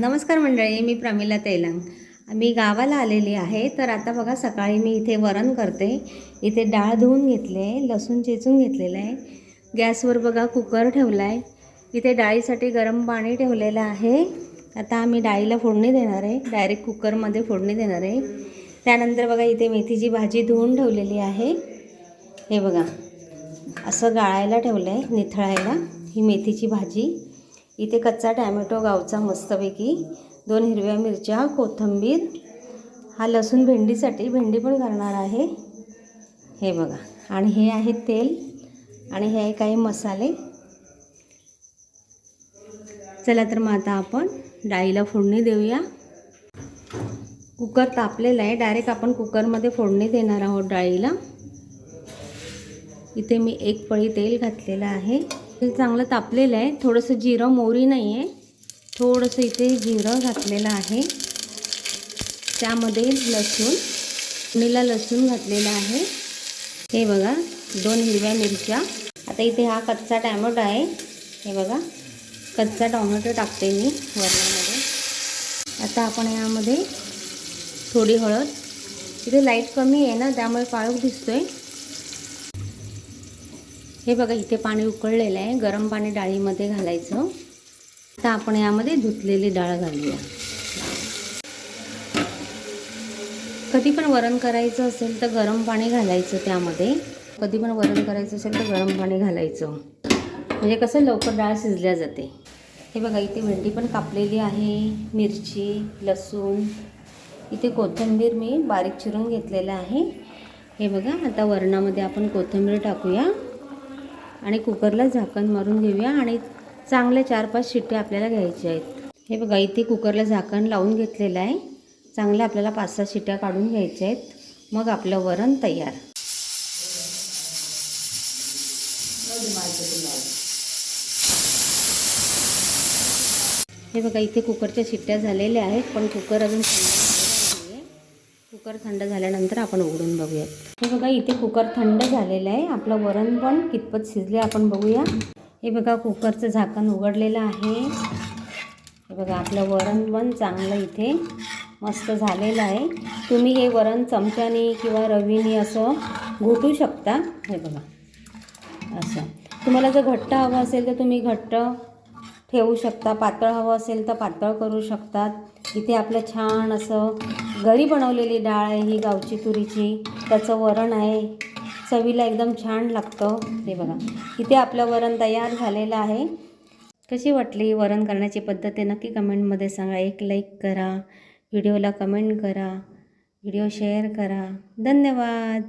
नमस्कार मंडळी मी प्रमिला तेलंग. मी गावाला आलेली आहे. तर आता बघा सकाळी मी इथे वरण करते. इथे डाळ धुवून घेतले लसूण चेचून घेतलेलं आहे. गॅसवर बघा कुकर ठेवला आहे इथे डाळीसाठी गरम पाणी ठेवलेलं आहे. आता आम्ही डाळीला फोडणी देणार आहे. डायरेक्ट कुकरमध्ये फोडणी देणार आहे. त्यानंतर बघा इथे मेथीची भाजी धुवून ठेवलेली आहे. हे बघा असं गाळायला ठेवलं आहे निथळायला ही मेथीची भाजी. इथे कच्चा टॅमॅटो गावचा मस्तपैकी दोन हिरव्या मिरच्या कोथिंबीर हा लसूण भेंडीसाठी भेंडी पण करणार आहे. हे बघा. आणि हे आहे तेल आणि हे आहे काही मसाले. चला तर मग आता आपण डाळीला फोडणी देऊया. कुकर तापलेला आहे. डायरेक्ट आपण कुकरमध्ये फोडणी देणार आहोत डाळीला. इथे मी एक पळी तेल घातलेलं आहे. तेल चांगलं तापलेलं आहे. थोडंसं जिरं मोहरी नाही आहे थोडंसं इथे जिरं घातलेलं आहे. त्यामध्ये लसूण नीला लसूण घातलेला आहे. हे बघा दोन हिरव्या मिरच्या. आता इथे हा कच्चा टॅमॅटो आहे. हे बघा कच्चा टोमॅटो टाकते मी वरणामध्ये. आता आपण यामध्ये थोडी हळद. इथे लाइट कमी आहे ना त्यामुळे काळोख दिसतोय. हे बघा इथे पाणी उकळलेलं आहे. गरम पाणी डाळीमध्ये घालायचं. आता आपण यामध्ये धुतलेली डाळ घालूया. कधी पण वरण करायचं असेल तर गरम पाणी घालायचं त्यामध्ये. कधी पण वरण करायचं असेल तर गरम पाणी घालायचं. म्हणजे कसं लवकर डाळ शिजल्या जाते. हे बघा इथे भेंडी पण कापलेली आहे. मिरची लसूण. इथे कोथिंबीर मी बारीक चिरून घेतलेलं आहे. हे बघा आता वरणामध्ये आपण कोथिंबीर टाकूया. आणि कुकरला झाकण मारून घेऊया आणि चांगले चार पाच शिट्ट्या आपल्याला घ्यायच्या आहेत. हे बघा इथे कुकरला झाकण लावून घेतलेलं आहे. चांगलं आपल्याला पाच सहा शिट्ट्या काढून घ्यायच्या आहेत. मग आपलं वरण तयार. हे बघा इथे कुकरच्या शिट्ट्या झालेल्या आहेत पण कुकर अजून कुकर थंड झाल्यानंतर आपण उघडून बघूयात हे बघा इथे कुकर थंड झालेलं आहे. आपलं वरण पण कितपत शिजले आपण बघूया. हे बघा कुकरचं झाकण उघडलेलं आहे. हे बघा आपलं वरण पण चांगलं इथे मस्त झालेलं आहे. तुम्ही हे वरण चमच्याने किंवा रवीने असं घोटू शकता. हे बघा असं. तुम्हाला जर घट्ट हवं असेल तर तुम्ही घट्ट ठेवू शकता. पातळ हवं असेल तर पातळ करू शकतात. इथे आपलं छान असं घरी बनवलेली डाळ आहे ही गावची तुरीची. त्याचं वरण आहे. चवीला एकदम छान लागतं. हे बघा. इथे आपलं वरण तयार झालेलं आहे. कशी वाटली वरण करण्याची पद्धत ते नक्की कमेंटमध्ये सांगा. एक लाईक करा. व्हिडिओला कमेंट करा. व्हिडिओ शेअर करा. धन्यवाद.